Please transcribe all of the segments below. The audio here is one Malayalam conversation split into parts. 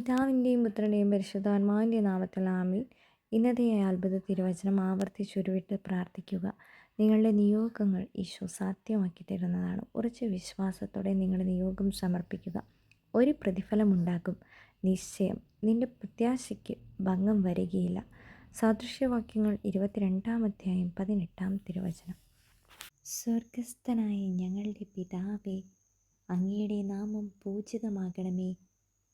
പിതാവിന്റെയും പുത്രന്റെയും പരിശുദ്ധാത്മാവിന്റെ നാമത്തിൽ ആമിൽ ഇന്നത്തെ അത്ഭുത തിരുവചനം ആവർത്തിച്ചുരുവിട്ട് പ്രാർത്ഥിക്കുക. നിങ്ങളുടെ നിയോഗങ്ങൾ ഈശോ സാധ്യമാക്കി തരുന്നതാണ്. ഉറച്ച വിശ്വാസത്തോടെ നിങ്ങളുടെ നിയോഗം സമർപ്പിക്കുക. ഒരു പ്രതിഫലമുണ്ടാകും. നിശ്ചയം. നിന്റെ പ്രത്യാശയ്ക്ക് ഭംഗം വരികയില്ല. സാദൃശ്യവാക്യങ്ങൾ ഇരുപത്തിരണ്ടാം അധ്യായം പതിനെട്ടാം തിരുവചനം. സ്വർഗസ്ഥനായ ഞങ്ങളുടെ പിതാവേ അങ്ങയുടെ നാമം പൂജിതമാകണമേ.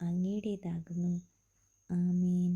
അങ്ങയുടേതാകുന്നു ആമേൻ.